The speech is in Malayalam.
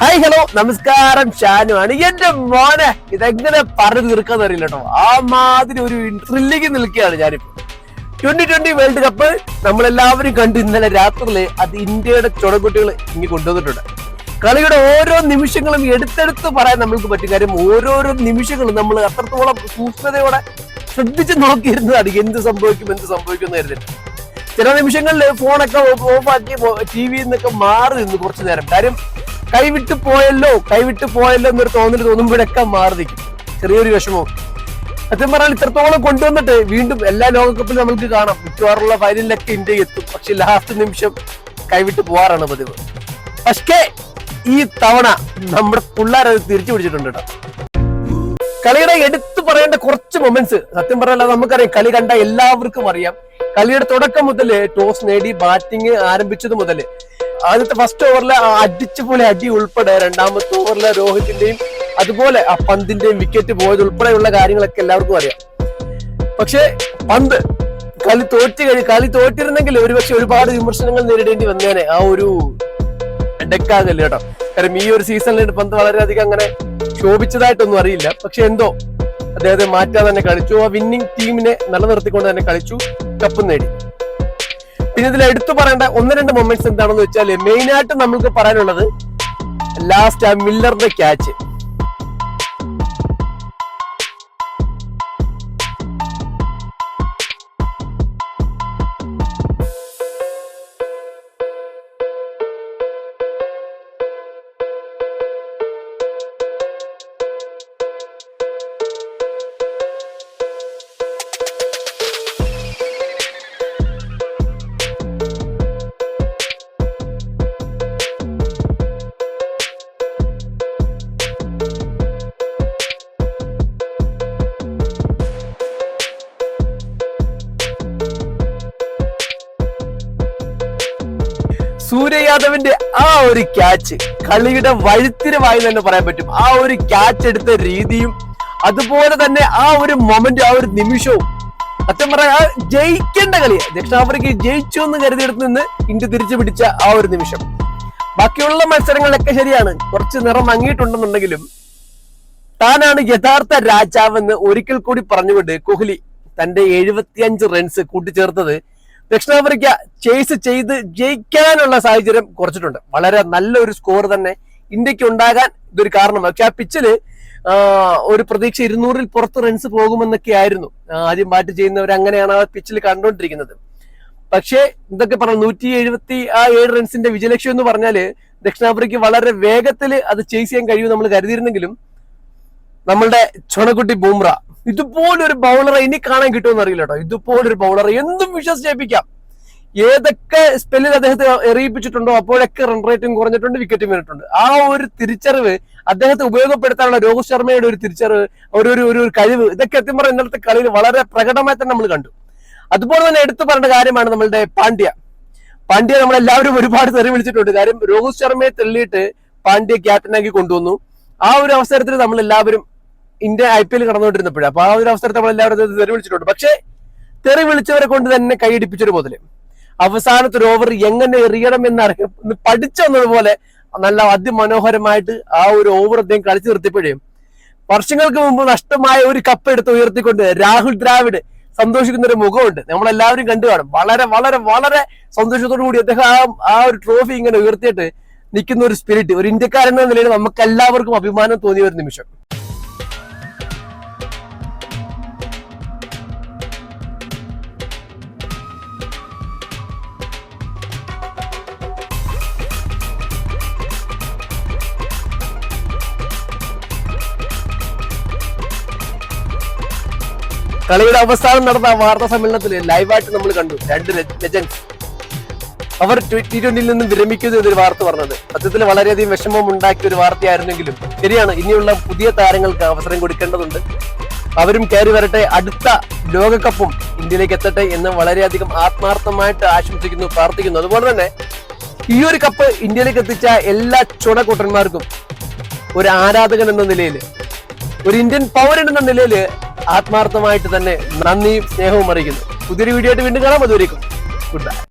ഹായ് ഹലോ നമസ്കാരം. ഷാനു ആണ് എന്റെ മോനെ ഇതെങ്ങനെ പറഞ്ഞു തീർക്കാന്ന് അറിയില്ല കേട്ടോ ആ മാതിരി ഒരു ത്രില്ലിക്ക് നിൽക്കുകയാണ് ഞാനിപ്പോ. ട്വന്റി ട്വന്റി വേൾഡ് കപ്പ് നമ്മളെല്ലാവരും കണ്ടു ഇന്നലെ രാത്രിയിൽ അത് ഇന്ത്യയുടെ ചുടക്കുട്ടികൾ ഇനി കൊണ്ടുവന്നിട്ടുണ്ട്. കളിയുടെ ഓരോ നിമിഷങ്ങളും എടുത്തെടുത്ത് പറയാൻ നമ്മൾക്ക് പറ്റും. കാര്യം ഓരോരോ നിമിഷങ്ങളും നമ്മൾ അത്രത്തോളം സൂക്ഷ്മതയോടെ ശ്രദ്ധിച്ച് നോക്കിയിരുന്നതാണ് എന്ത് സംഭവിക്കും എന്ത് സംഭവിക്കും എന്ന് കരുതിട്ട് ചില നിമിഷങ്ങളിൽ ഫോണൊക്കെ ഓഫാക്കി ടി വിയിൽ നിന്നൊക്കെ മാറി നിന്ന് കുറച്ചു നേരം. കാര്യം കൈവിട്ട് പോയല്ലോ കൈവിട്ട് പോയല്ലോ എന്നൊരു തോന്നൽ തോന്നുമ്പോഴൊക്കെ മാറി നിൽക്കും. ചെറിയൊരു വിഷമോ. സത്യം പറഞ്ഞാൽ ഇത്രത്തോളം കൊണ്ടുവന്നിട്ട് വീണ്ടും എല്ലാ ലോകകപ്പിലും നമുക്ക് കാണാം. മിക്കവാറുള്ള ഫൈനലിലൊക്കെ ഇന്ത്യ എത്തും. പക്ഷെ ലാസ്റ്റ് നിമിഷം കൈവിട്ട് പോവാറാണ് പതിവ്. പക്ഷേ ഈ തവണ നമ്മുടെ പിള്ളേരെ അത് തിരിച്ചു പിടിച്ചിട്ടുണ്ട് കേട്ടോ. കളിയുടെ എടുത്തു പറയേണ്ട കുറച്ച് മൊമെന്റ്സ് സത്യം പറഞ്ഞാൽ നമുക്കറിയാം. കളി കണ്ട എല്ലാവർക്കും അറിയാം. കളിയുടെ തുടക്കം മുതൽ ടോസ് നേടി ബാറ്റിംഗ് ആരംഭിച്ചത് മുതൽ ആദ്യത്തെ ഫസ്റ്റ് ഓവറിലെ അടിച്ചു പോലെ അടി ഉൾപ്പെടെ രണ്ടാമത്തെ ഓവറിലെ രോഹിത്തിന്റെയും അതുപോലെ ആ പന്തിന്റെയും വിക്കറ്റ് പോയത് ഉൾപ്പെടെയുള്ള കാര്യങ്ങളൊക്കെ എല്ലാവർക്കും അറിയാം. പക്ഷേ പന്ത് കളി തോറ്റ് കഴി കളി തോറ്റിരുന്നെങ്കിൽ ഒരുപക്ഷെ ഒരുപാട് വിമർശനങ്ങൾ നേരിടേണ്ടി വന്നേനെ. ആ ഒരു ഡെക്കാകല്ലേ കേട്ടോ. കാരണം ഈ ഒരു സീസണിൽ പന്ത് വളരെയധികം അങ്ങനെ ശോഭിച്ചതായിട്ടൊന്നും അറിയില്ല. പക്ഷെ എന്തോ അദ്ദേഹത്തെ മാറ്റാതെ തന്നെ കളിച്ചു. ആ വിന്നിംഗ് ടീമിനെ നിലനിർത്തിക്കൊണ്ട് തന്നെ കളിച്ചു. കപ്പ് നേടി. പിന്നെ ഇതിൽ എടുത്തു പറയേണ്ട ഒന്ന് രണ്ട് മൊമെന്റ്സ് എന്താണെന്ന് വെച്ചാൽ മെയിൻ ആയിട്ട് നമുക്ക് പറയാനുള്ളത് ലാസ്റ്റ് ആ മില്ലറിന്റെ ക്യാച്ച് സൂര്യ യാദവിന്റെ ആ ഒരു ക്യാച്ച് കളിയുടെ വഴുത്തിരമായി തന്നെ പറയാൻ പറ്റും. ആ ഒരു ക്യാച്ച് എടുത്ത രീതിയും അതുപോലെ തന്നെ ആ ഒരു മൊമെന്റ് ആ ഒരു നിമിഷവും. സത്യം പറയാ ജയിക്കേണ്ട കളി ദക്ഷിണാഫ്രിക്ക ജയിച്ചു എന്ന് കരുതിയെടുത്ത് നിന്ന് ഇന്ത്യ തിരിച്ചു പിടിച്ച ആ ഒരു നിമിഷം. ബാക്കിയുള്ള മത്സരങ്ങളിലൊക്കെ ശരിയാണ്. കുറച്ച് നിറം മങ്ങിയിട്ടുണ്ടെന്നുണ്ടെങ്കിലും താനാണ് യഥാർത്ഥ രാജാവെന്ന് ഒരിക്കൽ കൂടി പറഞ്ഞുകൊണ്ട് കോഹ്ലി തന്റെ എഴുപത്തിയഞ്ച് റൺസ് കൂട്ടിച്ചേർത്തത് ദക്ഷിണാഫ്രിക്ക ചേസ് ചെയ്ത് ജയിക്കാനുള്ള സാഹചര്യം കുറച്ചിട്ടുണ്ട്. വളരെ നല്ലൊരു സ്കോർ തന്നെ ഇന്ത്യയ്ക്ക് ഉണ്ടാകാൻ ഇതൊരു കാരണമാണ്. പക്ഷെ ആ പിച്ചിൽ ഒരു പ്രതീക്ഷ ഇരുന്നൂറിൽ പുറത്ത് റൺസ് പോകുമെന്നൊക്കെ ആയിരുന്നു. ആദ്യം ബാറ്റ് ചെയ്യുന്നവർ അങ്ങനെയാണ് ആ പിച്ചിൽ കണ്ടുകൊണ്ടിരിക്കുന്നത് പക്ഷേ ഇതൊക്കെ പറഞ്ഞു നൂറ്റി എഴുപത്തി ആ ഏഴ് റൺസിന്റെ വിജയലക്ഷ്യം എന്ന് പറഞ്ഞാൽ ദക്ഷിണാഫ്രിക്ക വളരെ വേഗത്തിൽ അത് ചേസ് ചെയ്യാൻ കഴിയും നമ്മൾ കരുതിയിരുന്നെങ്കിലും നമ്മളുടെ ചുണക്കുട്ടി ബൂമ്ര. ഇതുപോലൊരു ബൗളറെ ഇനി കാണാൻ കിട്ടുമെന്ന് അറിയില്ല കേട്ടോ ഇതുപോലൊരു ബൗളറെ എന്തും വിശ്വസിച്ചേപ്പിക്കാം ഏതൊക്കെ സ്പെല്ലിൽ അദ്ദേഹത്തെ എറിയിപ്പിച്ചിട്ടുണ്ടോ അപ്പോഴൊക്കെ റൺ റേറ്റും കുറഞ്ഞിട്ടുണ്ട് വിക്കറ്റും വീണിട്ടുണ്ട് ആ ഒരു തിരിച്ചറിവ് അദ്ദേഹത്തെ ഉപയോഗപ്പെടുത്താനുള്ള രോഹിത് ശർമ്മയുടെ ഒരു തിരിച്ചറിവ് ഒരു ഒരു ഒരു കഴിവ് ഇതൊക്കെ എത്തി പറഞ്ഞ ഇന്നലത്തെ കളിയിൽ വളരെ പ്രകടമായി തന്നെ നമ്മൾ കണ്ടു. അതുപോലെ തന്നെ എടുത്തു പറയേണ്ട കാര്യമാണ് നമ്മളുടെ പാണ്ഡ്യ. പാണ്ഡ്യ നമ്മളെല്ലാവരും ഒരുപാട് തെറി വിളിച്ചിട്ടുണ്ട്. കാര്യം രോഹിത് ശർമ്മയെ തെള്ളിയിട്ട് പാണ്ഡ്യ ക്യാപ്റ്റനാക്കി കൊണ്ടുവന്നു. ആ ഒരു അവസരത്തിൽ നമ്മൾ എല്ലാവരും ഇന്ത്യ ഐ പി എൽ കടന്നുകൊണ്ടിരുന്നപ്പോഴും. അപ്പൊ ആ ഒരു അവസരത്തെ നമ്മൾ എല്ലാവരും തെറി വിളിച്ചിട്ടുണ്ട്. പക്ഷേ തെറി വിളിച്ചവരെ കൊണ്ട് തന്നെ കൈയടിപ്പിച്ചൊരു മുതൽ അവസാനത്തെ ഒരു ഓവർ എങ്ങനെ എറിയണം എന്നറിയാം പഠിച്ചു വന്നതുപോലെ നല്ല അതിമനോഹരമായിട്ട് ആ ഒരു ഓവർ അദ്ദേഹം കളിച്ചു നിർത്തിയപ്പോഴേ വർഷങ്ങൾക്ക് മുമ്പ് നഷ്ടമായ ഒരു കപ്പ് എടുത്ത് ഉയർത്തിക്കൊണ്ട് രാഹുൽ ദ്രാവിഡ് സന്തോഷിക്കുന്ന ഒരു മുഖമുണ്ട്. നമ്മളെല്ലാവരും കണ്ടു കാണും. വളരെ വളരെ വളരെ സന്തോഷത്തോടു കൂടി അദ്ദേഹം ആ ആ ഒരു ട്രോഫി ഇങ്ങനെ ഉയർത്തിയിട്ട് നിൽക്കുന്ന ഒരു സ്പിരിറ്റ് ഒരു ഇന്ത്യക്കാരൻ എന്ന നിലയിൽ നമുക്ക് എല്ലാവർക്കും അഭിമാനം തോന്നിയ ഒരു നിമിഷം. കളിയുടെ അവസാനം നടന്ന വാർത്താ സമ്മേളനത്തിൽ ലൈവായിട്ട് നമ്മൾ കണ്ടു രണ്ട് ലെജൻസ് അവർ ടി ട്വന്റിയിൽ നിന്നും വിരമിക്കുന്നു എന്നൊരു വാർത്ത പറഞ്ഞത്. സത്യത്തിൽ വളരെയധികം വിഷമം ഉണ്ടാക്കിയ ഒരു വാർത്തയായിരുന്നെങ്കിലും ശരിയാണ് ഇനിയുള്ള പുതിയ താരങ്ങൾക്ക് അവസരം കൊടുക്കേണ്ടതുണ്ട്. അവരും കയറി വരട്ടെ അടുത്ത ലോകകപ്പും ഇന്ത്യയിലേക്ക് എത്തട്ടെ എന്ന് വളരെയധികം ആത്മാർത്ഥമായിട്ട് ആശംസിക്കുന്നു പ്രാർത്ഥിക്കുന്നു. അതുപോലെ തന്നെ ഈ ഒരു കപ്പ് ഇന്ത്യയിലേക്ക് എത്തിച്ച എല്ലാ ചുണക്കൂട്ടന്മാർക്കും ഒരു ആരാധകൻ എന്ന നിലയിൽ ഒരു ഇന്ത്യൻ പൗരൻ എന്ന നിലയിൽ ആത്മാർത്ഥമായിട്ട് തന്നെ നന്ദിയും സ്നേഹവും അറിയിക്കുന്നു പുതിയൊരു വീഡിയോ ആയിട്ട് വീണ്ടും കാണാം. അതുവരേക്കും. Good bye